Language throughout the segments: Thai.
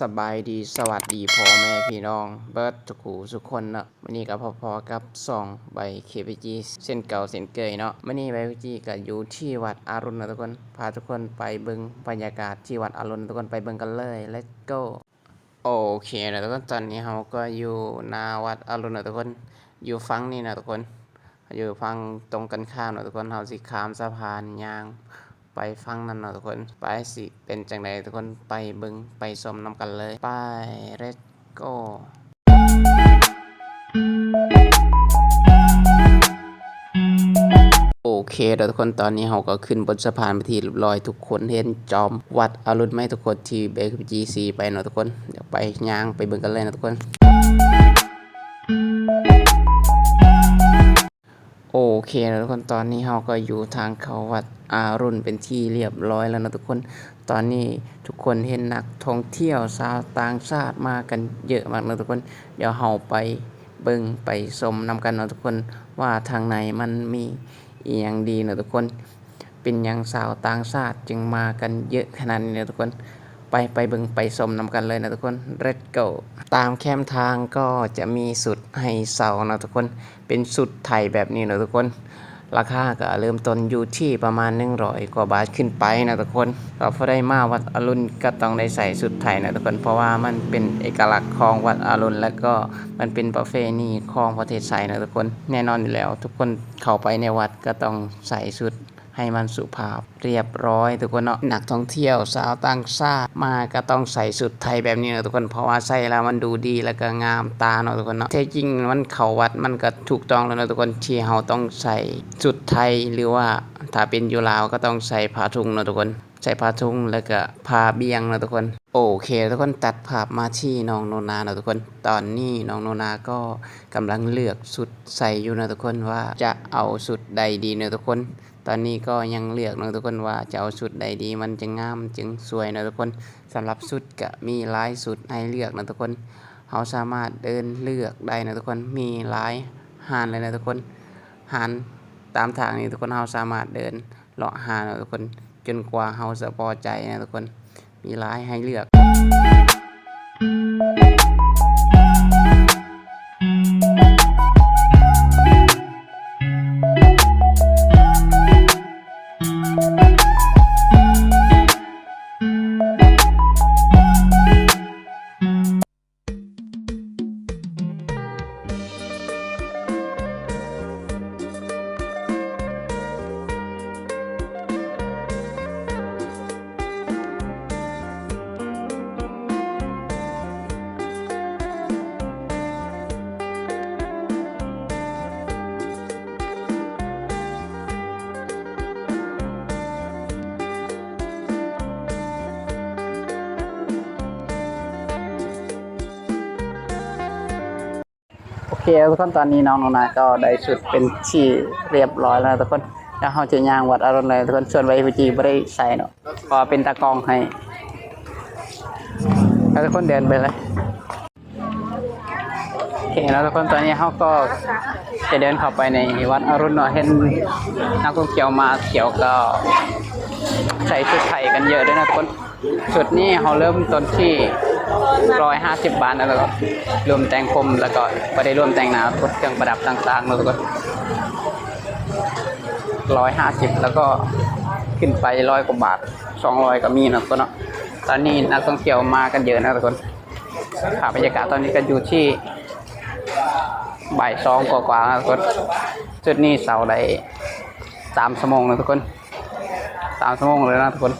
สบายดีสวัสดีพ่อแม่พี่น้อง เบิร์ดทุกหูทุกคนเนาะวันนี้ก็พอๆกับซองใบเคพีจีเส้นเก่าเส้นเกยเนาะวันนี้ใบเคพีจีก็อยู่ที่วัดอรุณนะทุกคน พาทุกคนไปเบิ่งบรรยากาศที่วัดอรุณทุกคนไปเบิ่งกันเลย let's go โอเคนะทุกคนตอนนี้เราก็อยู่หน้าวัดอรุณนะทุกคน อยู่ฝั่งนี้นะทุกคน อยู่ฝั่งตรงกันข้ามนะทุกคนเราสิข้ามสะพานยาง ไปฟังนั่นเนาะทุกคน ไปสิเป็นจังไดทุกคนไปเบึงไปชมนำกันเลย ไป let's go โอเคเดี๋ยวทุกคนตอนนี้เราก็ขึ้นบนสะพานไปที่เรียบร้อยทุกคนเห็นจอมวัดอรุณไหมทุกคนที่เบคจีซีไปเนาะทุกคนเดี๋ยวไปย่างไปเบิ่งกันเลยนะทุกคน โอเคแล้วทุกคนตอนนี้เราก็อยู่ทางเขาวัดอารุณเป็นที่เรียบร้อยแล้วนะทุกคนตอนนี้ทุกคนเห็นนักท่องเที่ยวชาวต่างชาติมากันเยอะมากนะทุกคน เดี๋ยวเราไปเบิ่งไปชมนำกันนะทุกคนว่าทางในมันมีอีหยังดีนะทุกคน เป็นยังสาวต่างชาติจึงมากันเยอะขนาดนี้นะทุกคน ไปไปเบิงไปชมนำกันเลยนะทุกคน Let's go ตามแคมทางก็จะมีสุดให้เสานะทุกคนเป็นสุดไทยแบบนี้นะทุกคน ราคาก็เริ่มต้นอยู่ที่ประมาณ100กว่าบาทขึ้นไปนะทุกคนเราพอได้มาวัดอรุณก็ต้องได้ใส่สุดไทยนะทุกคนเพราะว่ามันเป็นเอกลักษณ์ของวัดอรุณและก็มันเป็นประเพณีของประเทศไทยนะทุกคน แน่นอนอยู่แล้ว ทุกคนเข้าไปในวัดก็ต้องใส่ชุด ให้มันสุภาพเรียบร้อยทุกคนเนาะนักท่องเที่ยวสาวต่างชาติมาก็ต้องใส่สุดไทยแบบนี้นะทุกคนเพราะว่าใส่แล้วมันดูดีแล้วก็งามตาเนาะทุกคนเนาะแท้จริงมันเขาวัดมันก็ถูกต้องแล้วนะทุกคนที่เราต้องใส่สุดไทยหรือว่าถ้าเป็นอยู่ลาวก็ต้องใส่ผ้าทุงเนาะทุกคนใส่ผ้าทุงแล้วก็ผ้าเบียงนะทุกคน โอเค ทุกคนตัดภาพมาที่น้องโนนานะทุกคน ตอนนี้น้องโนนาก็กำลังเลือกสุดใส่อยู่นะทุกคนว่าจะเอาสุดใดดีนะทุกคน ตอนนี้ก็ยังเลือกนะทุกคนว่าจะเอาชุดใดดีมันจะงามจึงสวยนะทุกคนสำหรับชุดก็มีหลายชุดให้เลือกนะทุกคนเราสามารถเดินเลือกได้นะทุกคนมีหลายหานเลยนะทุกคนหานตามทางนี้ทุกคนเราสามารถเดินเลาะหานะทุกคนจนกว่าเราจะพอใจนะทุกคนมีหลายให้เลือก เคทุกคนตอนนี้น้องนนาก็ได้ชุดเป็นที่เรียบร้อยแล้วนะทุกคนแล้วเขาจะย่างวัดอารมณ์เลยทุกคนส่วนไวพีจีไม่ได้ใส่เนาะพอเป็นตากองให้แล้วทุกคนเดินไปเลยโอเคแล้วทุกคนตอนนี้เขาก็จะเดินเข้าไปในวัดอรุณเนาะเห็นนักท่องเที่ยวมาเที่ยวก็ใส่ชุดไทยกันเยอะด้วยนะทุกคนชุดนี้เขาเริ่มต้นที่ ร้อยห้าสิบบาทนะแล้วก็รวมแต่งผมแล้วก็ไม่ได้รวมแต่งหน้าชุดเครื่องประดับต่างๆนะทุกคนร้อยห้าสิบแล้วก็ขึ้นไปร้อยกว่าบาทสองร้อยก็มีนะทุกคนเนาะตอนนี้นักท่องเที่ยวมากันเยอะนะทุกคนภาพบรรยากาศตอนนี้ก็อยู่ที่บ่ายสองกว่าๆนะทุกคนจุดนี้เสาได้สามชั่วโมงนะทุกคนสามชั่วโมงเลยนะทุกคน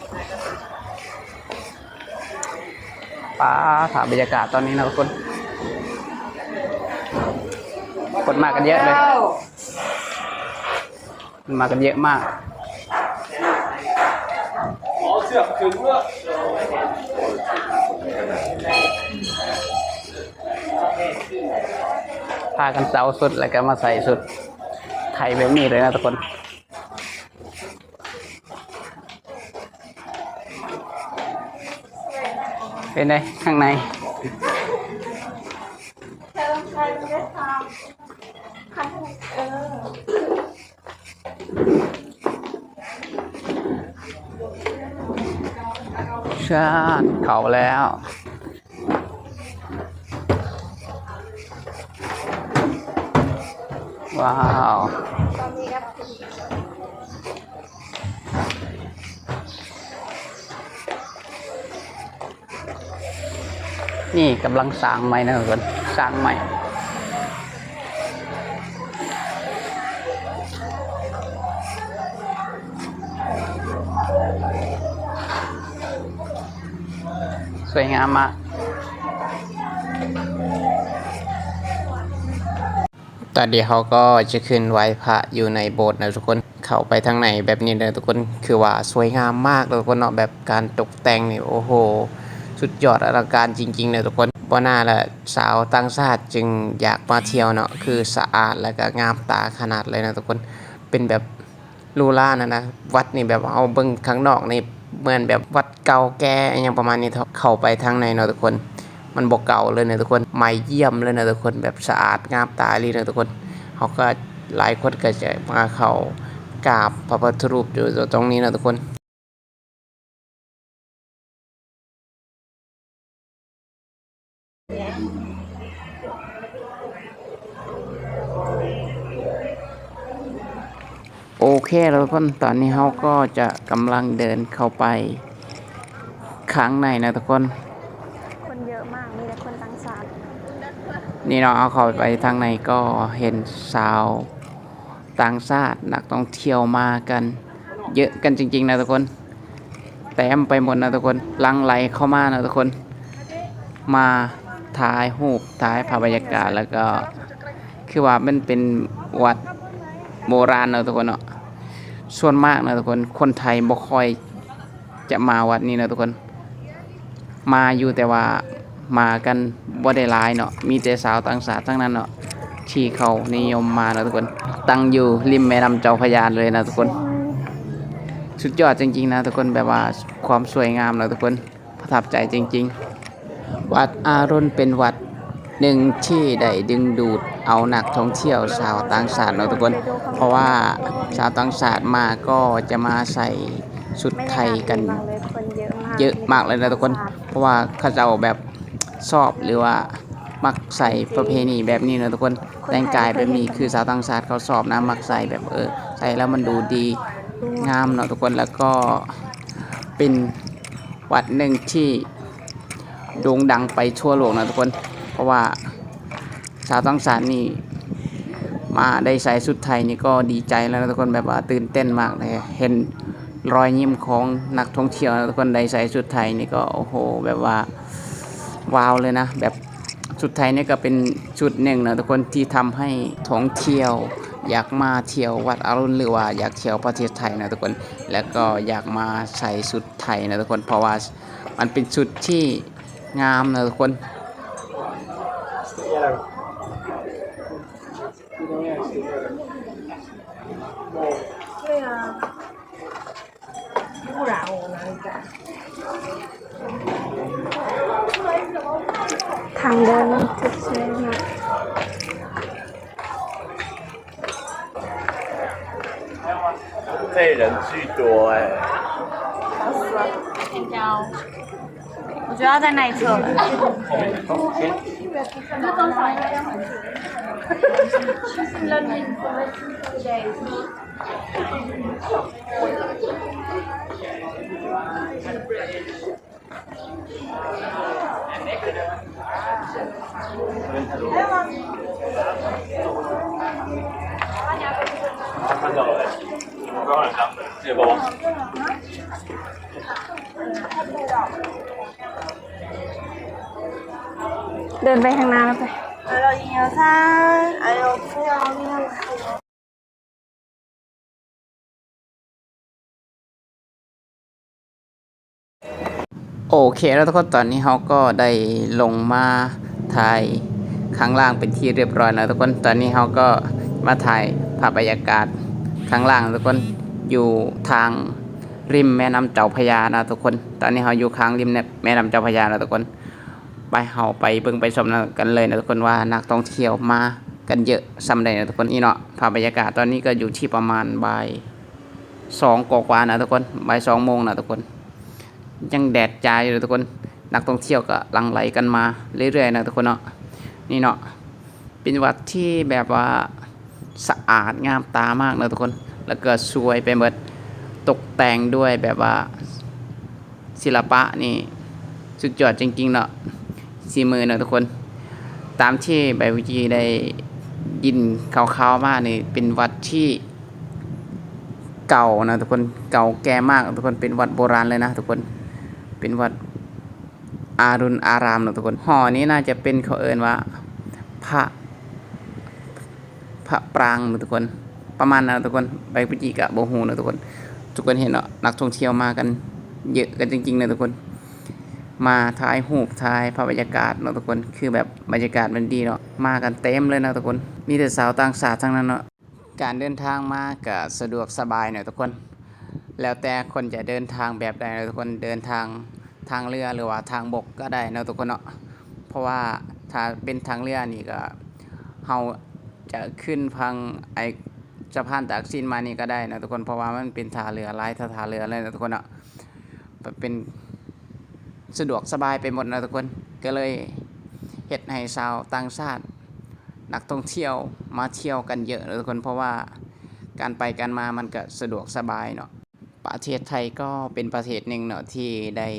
ป้าถามบรรยากาศตอนนี้นะทุกคน คนมากันเยอะเลย มากันเยอะมากพากันเซาสุดแล้วก็มาใส่สุดไทยแบบนี้เลยนะทุกคน เป็นไงข้างใน เธช้ชาติเขาแล้ว ว้าว นี่กำลังสร้างใหม่นะทุกคนสร้างใหม่สวยงามมากตอนเดียวเขาก็จะขึ้นไหว้พระอยู่ในโบสถ์นะทุกคนเข้าไปทางไหนแบบนี้นะทุกคนคือว่าสวยงามมากเลยทุกคนเนาะแบบการตกแต่งนี่โอ้โห สุดยอดอลังการจริงๆเลยทุกคนบ่น่าละสาวต่างชาติจึงอยากมาเที่ยวเนาะคือสะอาดแล้วก็งามตาขนาดเลยนะทุกคนเป็นแบบหรูล่านะนะวัดนี่แบบเอาเบิ่งข้างนอกนี่เหมือนแบบวัดเก่าแก่อหยังประมาณนี้เข้าไปทางในเนาะทุกคน มันบอกเก่าเลยนะทุกคนใหม่เยี่ยมเลยนะทุกคนแบบสะอาดงามตาเลยนะทุกคนเขาก็หลายคนก็จะมาเขากราบพระพุทธรูปอยู่ตรงนี้นะทุกคน โอเคแล้วทุกคนตอนนี้เขาก็จะกำลังเดินเข้าไปข้างในนะทุกคน คนเยอะมากมีแต่คนต่างชาตินี่เราเอาเข้าไปทางในก็เห็นสาวต่างชาตินักท่องเที่ยวมากัน เยอะกันจริง ๆ นะทุกคน แต้มไปหมดนะทุกคนหลังไหลเข้ามานะทุกคน มาถ่ายรูปถ่ายภาพบรรยากาศแล้วก็ คือว่ามันเป็นวัดโบราณนะทุกคนเนาะ ส่วนมากนะทุกคนคนไทยบ่ค่อยจะมาวัดนี้นะทุกคน มาอยู่แต่ว่ามากันบ่ได้หลายเนาะมีแต่สาวต่างชาติทั้งนั้นเนาะที่เขานิยมมานะทุกคน ตั้งอยู่ริมแม่น้ำเจ้าพยาเลยนะทุกคน สุดยอดจริง ๆ นะทุกคนแบบว่าความสวยงามนะทุกคนประทับใจจริง ๆ วัดอารนเป็นวัด หนึ่งที่ได้ดึงดูดเอานักท่องเที่ยวชาวต่างชาติเนาะทุกคน เพราะว่าชาวต่างชาติมาก็จะมาใส่ชุดไทยกันเยอะมากเลยนะทุกคน เพราะว่าเขาเจ้าแบบชอบหรือว่ามักใส่ประเพณีแบบนี้นะทุกคนแต่งกายแบบนี้คือสาวต่างชาติเขาชอบนะมักใส่แบบเออใส่แล้วมันดูดีงามเนาะทุกคนแล้วก็เป็นวัดหนึ่งที่โด่งดังไปทั่วโลกนะทุกคน เพราะว่าสาวต่างชาตินี่มาได้ใส่ชุดไทยนี่ก็ดีใจแล้วนะทุกคนแบบว่าตื่นเต้นมากเลยเห็นรอยยิ้มของนักท่องเที่ยวทุกคนใดใส่ชุดไทยนี่ก็โอ้โหแบบว่าว้าวเลยนะแบบชุดไทยนี่ก็เป็นชุดหนึ่งนะทุกคนที่ทำให้ท่องเที่ยว อยากมาเที่ยววัดอรุณหรือว่าอยากเที่ยวประเทศไทยนะทุกคนแล้วก็อยากมาใส่ชุดไทยนะทุกคนเพราะว่ามันเป็นชุดที่งามนะทุกคน cái cái rau này thằng đơn thực sự mà đây 人最多哎、欸。Xin chào. 我觉得要在那一侧了。看到了，不要很脏，这个包包。 เดินไปข้างน้าไปโอเคแล้วทุกคนตอนนี้เขาก็ได้ลงมาถ่ายข้างล่างเป็นที่เรียบร้อยแล้วทุกคนตอนนี้เขาก็มาถ่ายภาพบรรยากาศข้างล่างทุกคนอยู่ทางริมแม่น้ำเจ้าพยานะทุกคน ตอนนี้เขาอยู่ข้างริมแม่น้ำเจ้าพยานะทุกคน ไปเขาไปเบิ่งไปชมกันเลยนะทุกคนว่านักท่องเที่ยวมากันเยอะสำใดนะทุกคนนี่เนาะภาพบรรยากาศตอนนี้ก็อยู่ที่ประมาณบ่ายสองกว่านะทุกคนบ่ายสองโมงนะทุกคน ยังแดดจ้าอยู่เลยทุกคน นักท่องเที่ยวก็หลังไหลกันมาเรื่อยๆนะทุกคนเนาะนี่เนาะเป็นวัดที่แบบว่าสะอาดงามตามากนะทุกคน แล้วก็สวยไปหมดตกแต่งด้วยแบบว่าศิลปะนี่สุดยอดจริงๆเนาะ สีมือเนะทุกคน ตามที่ใบวิจีได้ยินข่าวๆมานี่เป็นวัดที่เก่านะทุกคนเก่าแก่มากทุกคนเป็นวัดโบราณเลยนะทุกคนเป็นวัดอารุณอารามนะทุกคนหอนี้น่าจะเป็นเขาเอินว่าพระพระปรางนะทุกคน ประมาณนะทุกคนใบวิจีกับโบฮูนะทุกคน ทุกคนเห็นเนาะนักท่องเที่ยวมากันเยอะกันจริงๆนะทุกคน มาถ่ายรูปถ่ายภาพบรรยากาศเนาะทุกคนคือแบบบรรยากาศมันดีเนาะมากันเต็มเลยนะทุกคนมีแต่สาวต่างชาติทั้งนั้นเนาะการเดินทางมาก็สะดวกสบายเนาะทุกคน แล้วแต่คนจะเดินทางแบบใดเนาะทุกคนเดินทางทางเรือหรือว่าทางบกก็ได้เนาะทุกคนเนาะเพราะว่าถ้าเป็นทางเรือนี่ก็เฮาจะขึ้นพังไอสะพานตากสินมานี่ก็ได้เนาะทุกคนเพราะว่ามันเป็นท่าเรือลายท่าเรือเลยนะทุกคนเนาะเป็น สะดวกสบายไปหมดนะทุกคนก็เลยเฮ็ดให้ชาวต่างชาติ นักท่องเที่ยวมาเที่ยวกันเยอะนะทุกคนเพราะว่าการไปกันมามันก็สะดวกสบายเนาะประเทศไทยก็เป็นประเทศหนึ่งเนาะที่ได้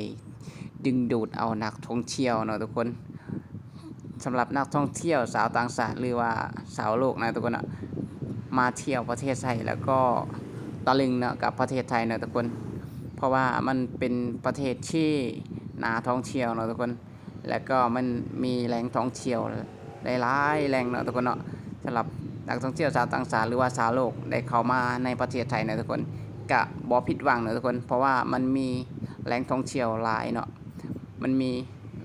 ดึงดูดเอานักท่องเที่ยวเนาะทุกคนสำหรับนักท่องเที่ยวสาวต่างชาติหรือว่าสาวโลกนะทุกคนเนาะมาเที่ยวประเทศไทยแล้วก็ตะลึงเนาะกับประเทศไทยเนาะทุกคน เพราะว่ามันเป็นประเทศที่ นาท่องเที่ยวเนาะทุกคน แล้วก็มันมีแหล่งท่องเที่ยวหลายแหล่งเนาะทุกคนเนาะสำหรับนักท่องเที่ยวชาวต่างชาติหรือว่าชาวโลกได้เข้ามาในประเทศไทยเนาะทุกคนกะบ่ผิดหวังเนาะทุกคน เพราะว่ามันมีแหล่งท่องเที่ยวหลายเนาะมันมี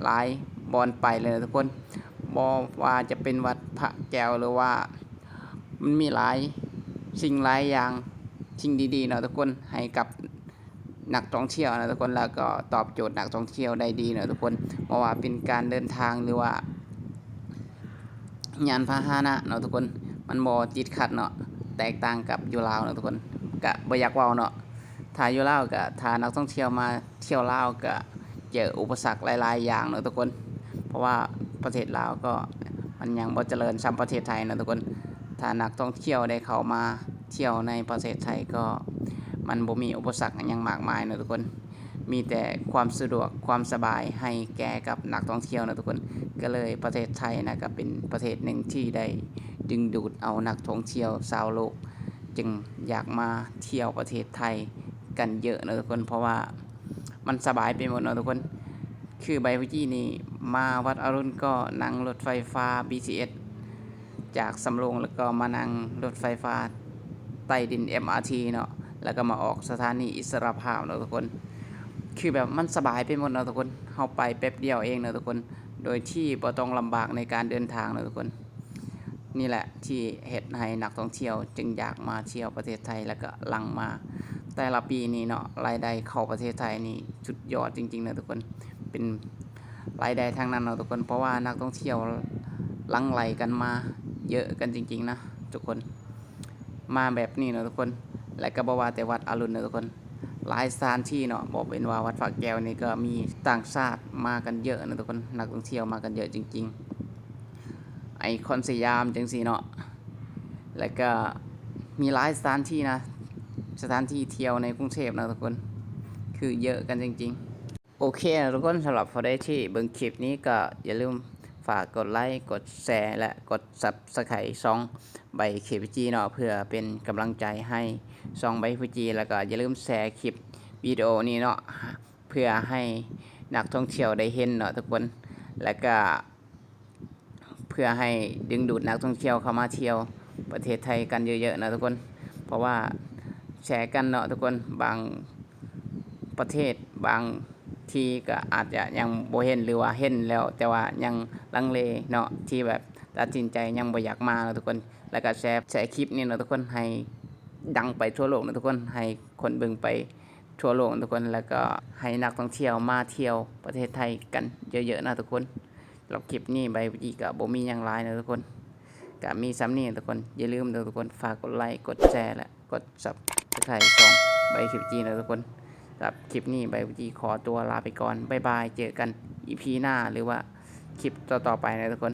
หลายบอนไปเลยนะทุกคนบ่ว่าจะเป็นวัดพระแก้วหรือว่า มันมีหลายสิ่งหลายอย่างสิ่งดีๆเนาะทุกคนให้กับ นักท่องเที่ยวนะทุกคนแล้วก็ตอบโจทย์นักท่องเที่ยวได้ดีนะทุกคนเพราะว่าเป็นการเดินทางหรือว่ายานพาหนะเนาะทุกคนมันบ่จิตขัดเนาะแตกต่างกับยูลาวเนาะทุกคนกะบอยากว้าเนาะถ้ายูลาวกะถ้านักท่องเที่ยวมาเที่ยวลาวกะเจออุปสรรคหลาย ๆ อย่างเนาะทุกคน เพราะว่าประเทศลาวก็มันยังบ่เจริญซ้ำประเทศไทยเนาะทุกคนถ้านักท่องเที่ยวได้เข้ามาเที่ยวในประเทศไทยก็ มันบ่มีอุปสรรคอหยังมากมายนะทุกคน มีแต่ความสะดวกความสบายให้แก่กับนักท่องเที่ยวนะทุกคน ก็เลยประเทศไทยนะก็เป็นประเทศหนึ่งที่ได้ดึงดูดเอานักท่องเที่ยวชาวโลก จึงอยากมาเที่ยวประเทศไทยกันเยอะนะทุกคน เพราะว่ามันสบายไปหมดนะทุกคน คือใบวิจีนี่มาวัดอรุณก็นั่งรถไฟฟ้า BTS จากสำโรงแล้วก็มานั่งรถไฟฟ้าใต้ดิน MRT เนาะ แล้วก็มาออกสถานีอิสรภาพเนอะทุกคน คือแบบมันสบายไปหมดเนอะทุกคนเฮาไปแป๊บเดียวเองเนอะทุกคน โดยที่บ่ต้องลำบากในการเดินทางเนอะทุกคน นี่แหละที่เฮ็ดให้นักท่องเที่ยวจึงอยากมาเที่ยวประเทศไทยแล้วก็ลังมา แต่ละปีนี้เนาะรายได้เข้าประเทศไทยนี่สุดยอดจริงๆนะทุกคน เป็นรายได้ทางนั้นเนาะทุกคน เพราะว่านักท่องเที่ยวลังไหลกันมาเยอะกันจริง ๆ นะทุกคน มาแบบนี้เนาะทุกคน และก็บอกว่าแต่วัดอรุณเนอะทุกคนหลายสถานที่เนาะบอกเป็นว่าวัดฝักแก้วนี่ก็มีต่างชาติมากันเยอะนะทุกคนนักท่องเที่ยวมากันเยอะจริง ๆ ไอคอนสยามจังสีเนาะแล้วก็มีหลายสถานที่นะสถานที่เที่ยวในกรุงเทพนะทุกคนคือเยอะกันจริง ๆ โอเคนะทุกคนสำหรับพอได้ที่เบิ่งคลิปนี้ก็อย่าลืม ฝากกดไลค์ กดแชร์และกด Subscribe ช่องใบเคพีจีเนาะเพื่อเป็นกำลังใจให้ช่องใบเคพจีแล้วก็อย่าลืมแชร์คลิปวิดีโอนี้เนาะเพื่อให้นักท่องเที่ยวได้เห็นเนาะทุกคนแล้วก็ เพื่อให้ดึงดูดนักท่องเที่ยวเข้ามาเที่ยวประเทศไทยกันเยอะๆนะทุกคน เพราะว่าแชร์กันเนาะทุกคนบางประเทศบาง ที่ก็อาจจะยังบ่เห็นหรือว่าเห็นแล้ว แต่ว่ายังลังเลเนาะที่แบบตัดสินใจยังบ่อยากมาเนาะทุกคน แล้วก็แชร์แชร์คลิปนี้เนาะทุกคนให้ดังไปทั่วโลกนะทุกคนให้คนเบิ่งไปทั่วโลกนะทุกคนแล้วก็ให้นักท่องเที่ยวมาเที่ยวประเทศไทยกันเยอะๆนะทุกคนสำหรับคลิปนี้ใบวิจีกับบ่มีหยังหลายนะทุกคนก็มีซ้ำนี่ทุกคนอย่าลืมนะทุกคนฝากกดไลค์กดแชร์และกด Subscribe ช่องใบคลิปจีนะทุกคน รับคลิปนี้ใบจีขอตัวลาไปก่อนบายบาย เจอกันอีพีหน้าหรือว่าคลิปต่อๆไปนะทุกคน